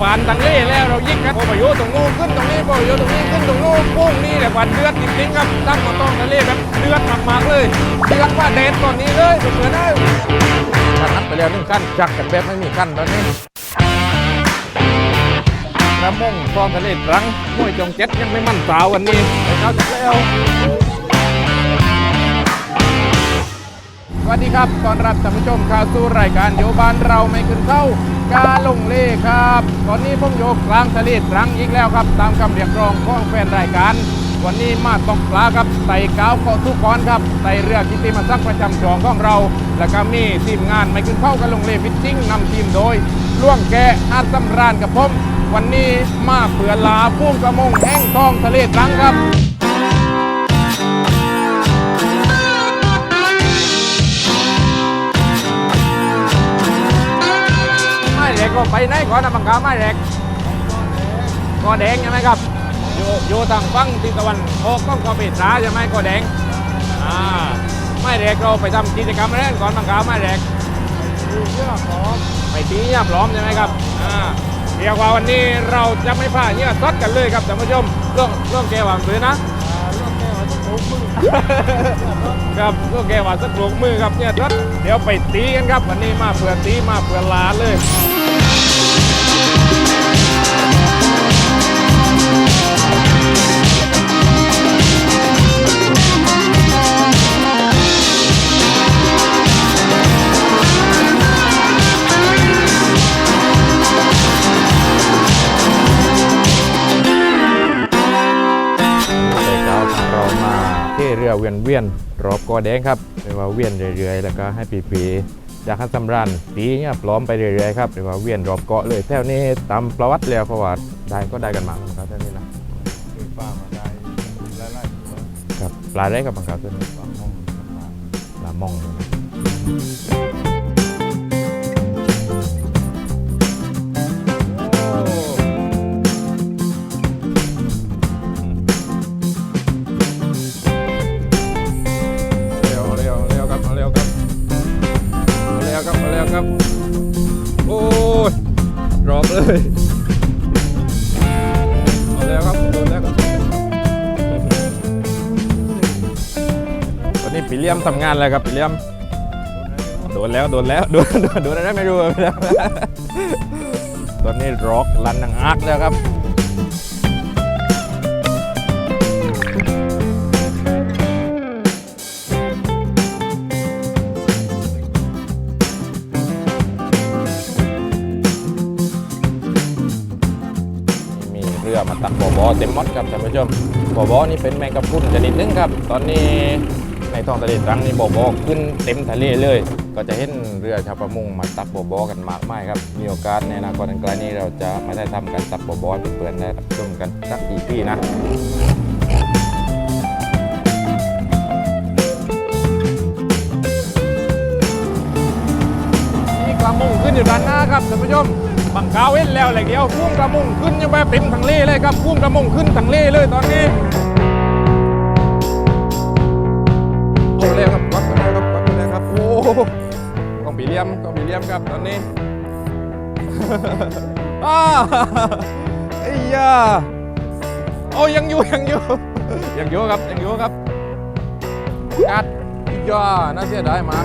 ปานตังเล่แล้วเรายิงกันโอ้ประโยชน์ตรงนู้นขึ้นตรงนี้ประโยชน์ตรงนี้ขึ้นตรงนู้นพุ่งนี่แหละวันเดือดจริงๆครับตั้งมาต้องทะเลแบบเดือดมากๆเลยเดือดว่าเด็ดตอนนี้เลยเผื่อได้ถ้านับไปแล้วหนึ่งขั้นจักกันแบบไม่มีขั้นตอนนี้กระมงคลองทะเลรังห้วยจงเจ็ดยังไม่มั่นสาววันนี้ไปเช้าจักแล้วสวัสดีครับตอนรับท่านผู้ชมเข้าสู่รายการโยบานเราไม่ขึ้นเข้า กาลงเล่ครับ ตอนนี้ผมโยกกลางทะเลตรังอีกแล้วครับ ตามคำเรียกร้องของแฟนรายการ วันนี้มาตกปลาครับไต่ก้าวเกาะทุกกอนครับไต่เรือกิติมาศักประจำจองของเรา แล้วก็มีทีมงานไม่ขึ้นเข้ากาลงเล่ฟิตติ้งนำทีมโดยล่วงแกอาจสำราญกับผม วันนี้มาเผื่อลาพุ่งกระมงแห้งทองทะเลตรังครับ กก็ไปไหนก่อนนะบังคับไม่แรกก็แดงใช่ไหมครับอยู่อยู่ทางฝั่งทิศตะวันออกก็ก็ปิดร้าใช่ไหมก็แดงอ่าไม่แรกเราไปทำกิจกรรมอะไรก่อนบังคับไม่แรกไปตีเยี่ยมล้อมใช่ไหมครับอ่าเรียกว่าวันนี้เราจะไม่พลาดเนี่ยซัดกันเลยครับท่านผู้ชมเรื่องเรื่องแกวางซื้อนะครับก็แกว่าสักหลวงมือครับเนี่ยทัดเดี๋ยวไปตีกันครับ วันนี้มาเพื่อตีมาเพื่อลาเลย รือเวียนเวียนรอบกอแดงครับเรียกว่าเวียนเรื่อยๆ แล้วก็ให้ปีปีๆจากขันสำรันตีเนี่ยพร้อมไปเรื่อยๆครับเรียกว่าเวียนรอบเกาะเลยแถวนี้ตามประวัติแล้วเพราะว่าได้ก็ได้กันมาครับแถวนี้นะคือป้ามาได้ไล่ๆตัวครับปลาได้กับบังคับตัวนี้ปลาห้องปลาปลามอง โอ้ยรอบเลยเอาแล้วครับโดนแล้วครับวันนี้ปีเลียมทำงานแล้วครับปีเลียมโดนแล้วโดนแล้วโดนโดนโดนอะไรไม่รู้แล้วตอนนี้ร็อกลันนังอักแล้วครับ เต็มหมดครับท่านผู้ชมบ่อบอนี่เป็นแมงกะพรุนชนิดนึงครับ ตอนนี้ในท้องทะเลตรังนี่บ่อบอขึ้นเต็มทะเลเลย ก็จะเห็นเรือชาวประมงมาตักบ่อบอกันมากมายครับ มีโอกาสในอนาคตอันไกลนี้เราจะมาได้ทำการตักบ่อบอเพื่อนๆได้รับชมกันสักอีพีนะนี่กระมุงขึ้นอยู่ด้านหน้าครับท่านผู้ชม บังกาวเว้นแล้วแหละเดียวพุ่งกระมุงขึ้นยังแบบเต็มทางเล่เลยครับพุ่งกระมุงขึ้นทางเล่เลยตอนนี้โอ้เร็วครับวัดกันแล้วครับวัดกันแล้วครับโอ้กองปีเลียมกองปีเลียมครับตอนนี้อ้าไอ้ยาโอ้ยังอยู่ยังอยู่ยังอยู่ครับยังอยู่ครับกัดไอ้ยาน่าเสียดายมาก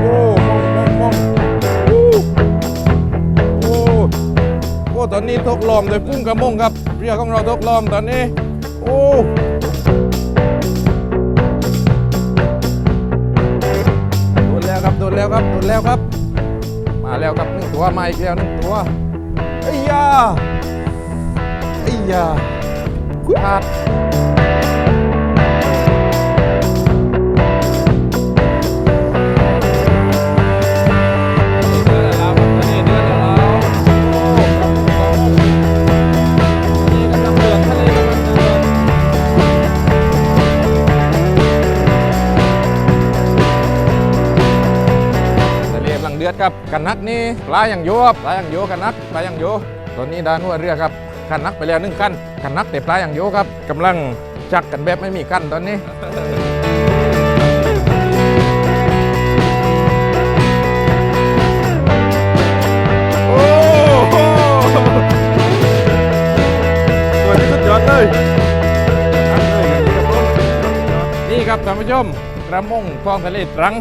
โอ้มองมองมอง อ้ตอนนี้ทกลอมโดยกุ้งกระมงครับเรือของเราทกลอมตอนนี้ โอ้โดนแล้วครับโดนแล้วครับโดนแล้วครับ มาแล้วครับหนึ่งตัวมาอีกแล้วหนึ่งตัวไอ้ยาไอ้ยาขาดเดื ยดครับกันนักนี่ปลาอย่างโยปลาอย่างโยกันนักปลาอย่างโยตอนนี้ดานัวเรือครับกันนักไปแล้วหนึ่งขั้นกันนักแต่ปลาอย่างโยครับกำลังจักกันแบบไม่มีกั้นตอนนี้ตัวนี้สุดยอดเลยนี่ครับท่านผู้ชมกระมงคลองทะเลตรัง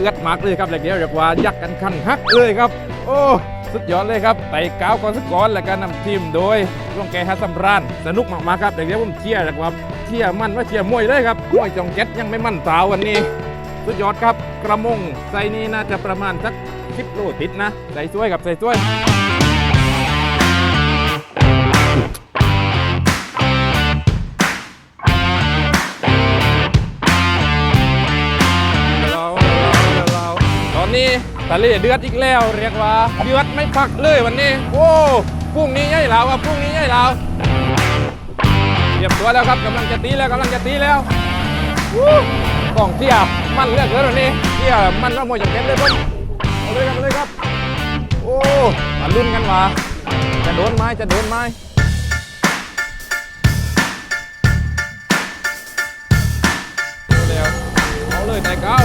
ดือดมากเลยครับเดียวเรียกว่ายักกันขันฮักเลยครับ โอ้สุดยอดเลยครับไต่ก้าวก่อนสักก่อนแล้วก็นำทีมโดยร่วงแกฮัสซัมรานสนุกมากๆครับเดี๋ยวผมเชียร์จากว่าเชียร์มันว่าเชียร์มวยเลยครับมวยจองเจ็ดยังไม่มั่นสาววันนี้ สุดยอดครับกระมงไซส์นี้น่าจะประมาณสักสิบโลติดนะใส่ช่วยกับใส่ช่วย ทะเลเดือดอีกแล้วเรียกว่าเดือดไม่พักเลยวันนี้โอ้พรุ่งนี้ใหญ่แล้วอะพรุ่งนี้ใหญ่แล้วเตรียมตัวแล้วครับกำลังจะตีแล้วกำลังจะตีแล้ววู้กองเที่ยมันเลือกเลยวันนี้เที่ยมันว่ามวยจากเก็ตเลยผมเอาเลยครับเอาเลยครับ โอ้มาลุ้นกันว่าจะโดนไหมจะโดนไหมเร็วเอาเลยแต่เก้า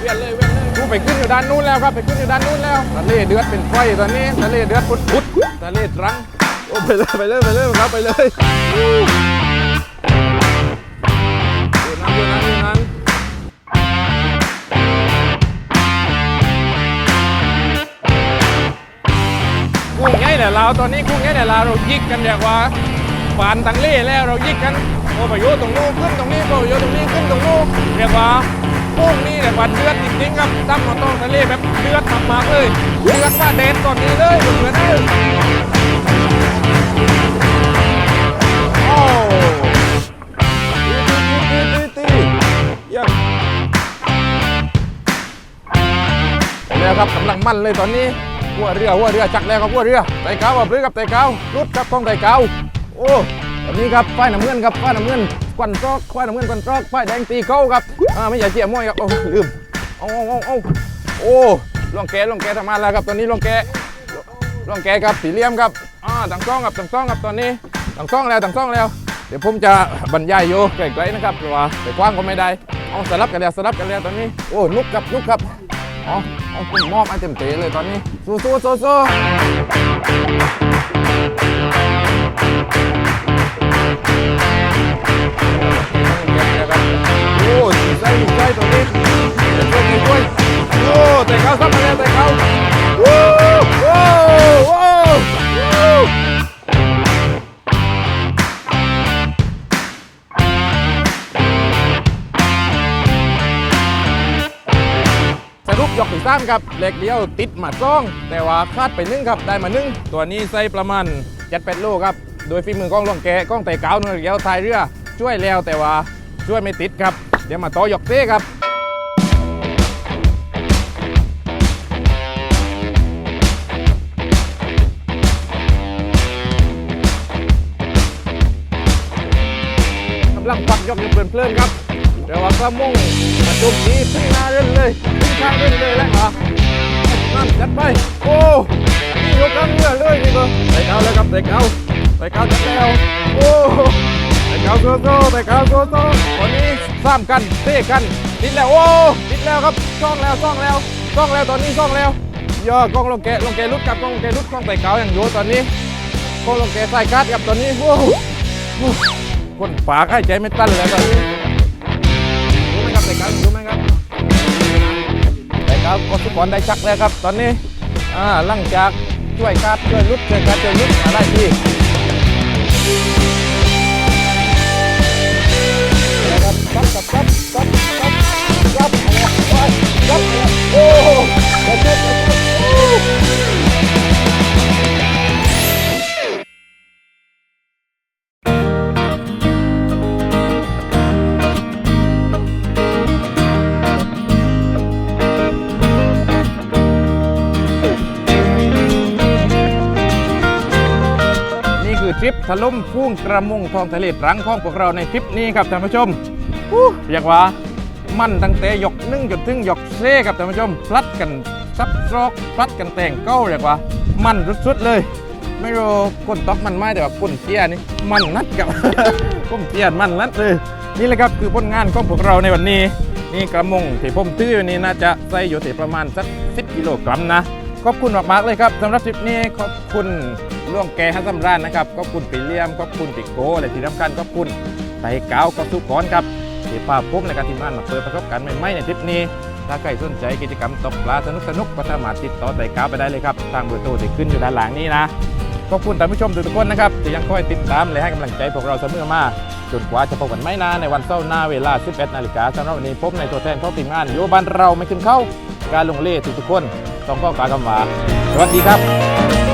เวียนเลยเวียน ไปขึ้นอยู่ด้านนู้นแล้วครับไปขึ้นอยู่ด้านนู้นแล้วทะเลเดือดเป็นไฟตอนนี้ทะเลเดือดพุดพุดทะเลตรังโอ้ไปเลยไปเลยไปเลยครับไปเลยอู้อยู่นั้นอยู่นั้นอยู่นั้นกุ้งไงเนี่ยเราตอนนี้กุ้งไงเนี่ยเราเรายิกกันเรียกว่าฝานตังเล่แล้วเรายิกกันโอ้ไปโยตรงนู้นขึ้นตรงนี้โอ้ไปโยตรงนี้ขึ้นตรงนู้นเรียกว่า กุ้งนี่เรียกว่าเดือดจริงๆครับตั้มมาต้องทะเลแบบเดือดทำมาเลยเดือดว่าเด็ดตอนนี้เลยเหมือนเลยโอ้ตีตีตีตีเยี่ยมแล้วครับกำลังมั่นเลยตอนนี้หัวเรือหัวเรือจักแล้วครับหัวเรือไต่เก้าแบบเรือกับไต่เก้ารุดครับกล้องไต่เก้าโอ้ตอนนี้ครับป้ายน้ำเงินครับป้ายน้ำเงิน ควันตรอกป้ายน้ำเงินควันตรอกป้ายแดงตีเข้าครับอ่าไม่อยากเจียมวยครับโอ้ลืมเอาเอาเอาเอาโอ้ลองแกลองแกทำงาแล้วครับตอนนี้ลองแกลองแกครับสีเหลี่ยมครับอ่าต่างซ่องครับต่างซ่องครับตอนนี้ต่างซ่องแล้วต่างซ่องแล้ว เดี๋ยวผมจะบรรยายโยไกลๆนะครับเพราะว่าไปกว้างก็ไม่ได้เอาสลับกันแล้วสลับกันแล้วตอนนี้โอ้นุกครับนุกครับอ๋อเอาคุณมอบให้เต็มเตะเลยตอนนี้สู้สู้สู้สู้ โอ้ดีใจดีใจตอนนี้เดี๋ยวช่วยช่วยโอ้เตะเขาซับมาแล้วเตะเขาวู้โอ้โอ้วู้สรุปยกที่สามครับเหล็กเดียวติดหมาซ่อง แต่ว่าคาดไปหนึ่งครับได้มาหนึ่งตัวนี้ใส่ประมาณจ็ดแปดโลครับ โดยฝีมือกล้องลงแกะกล้องแต่เก้าหน่วยเดียวทายเรือ ช่วยแล้วแต่ว่าช่วยไม่ติดครับ เดี๋ยวมาต่อยกเต้ครับกำลังปักยกอยู่เพลินๆครับแต่ว่าก็มุ่งมาจุ่มนี้ขึ้นหน้าเล่นเลยขึ้นข้างเล่นเลยแล้วเหรอนั่นจัดไป โอ้นี่ยกกล้ามเนื้อเลยนี่ก็ใส่เก้าแล้วครับใส่เก้าใส่เก้าจัดแล้วโอ้ ใส่เก้าโซโซใส่เก้าโซโซตอนนี้ซ้ำกันเตะกันติดแล้วโอ้ติดแล้วครับซ่องแล้วซ่องแล้วซ่องแล้วตอนนี้ซ่องแล้วย่อกล้องลงแกะลงแกะลุดกับกล้องลงแกะลุดกล้องใส่เก้าอย่างโยตอนนี้กล้องลงแกะใส่การ์ดกับตอนนี้โอ้โหคนฝากให้ใจไม่ตั้นแล้วตอนนี้รู้ไหมครับแต่การรู้ไหมครับแต่กาก็ทุกคนได้ชักแล้วครับ ตอนนี้อ่าหลังจากช่วยการช่วยลุดช่วยการช่วยลุดอะไรที่ นี่คือทริปทะลุมพุ่งกระมุงทองทะเลตรังของพวกเราในทริปนี้ครับท่านผู้ชม เรียกว่ามันตั้งแต่ยกนึ่งจนถึงหยกเซ่ครับท่านผู้ชมพลัดกันซับซอกพลัดกันแต่งเก้าเรียกว่า มันสุดๆเลย ไม่รู้คนตอกมันไม่แต่ว่าคนเตี้ยนี่มันนัดกับผมเตี้ยมันนัดเลย นี่แหละครับคือผลงานของพวกเราในวันนี้ นี่กระมงที่ผมตื้อนนี้น่าจะใส่อยู่ที่ประมาณสัก 10 กิโลกรัมนะขอบคุณมากๆเลยครับสำหรับทริปนี้ขอบคุณล่วงแกฮัสซัมรานนะครับขอบคุณปีเลียมขอบคุณปีโก้และที่สำคัญขอบคุณไต่เก้ากับทุกคนครับ ที่ป้าพุ่มในการทีมงานมาเปิดประสบการณ์ใหม่ๆในทริปนี้ ถ้าใครสนใจกิจกรรมตกปลาสนุกๆก็สามารถติดต่อไต่กาวไปได้เลยครับทางเบอร์โทรที่ขึ้นอยู่ด้านหลังนี้นะขอบคุณท่านผู้ชมทุกคนนะครับที่ยังคอยติดตามและให้กำลังใจพวกเราเสมอมาจนกว่าจะพบกันไม่นานในวันเสาร์หน้าเวลา 11 นาฬิกาสำหรับวันนี้พบในตัวแทนของทีมงานโยบ้านเราไม่ขึ้นเข้า การลงเล่ทุกๆคนต้องข้อกาวคำว่าสวัสดีครับ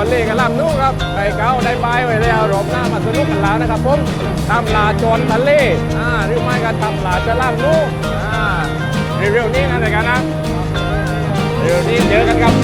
อนเล่กันลำนู้ครับไปเก้าได้ไปไว้แล้วรอบหน้ามาสนุกกันแล้วนะครับผมทำลาจอนทะเลอ่าหรือไม่ก็ทำลาจะล่ำนู้อ่าเร็วๆนี้นะรายการนะเร็วๆนี้เจอกันครับ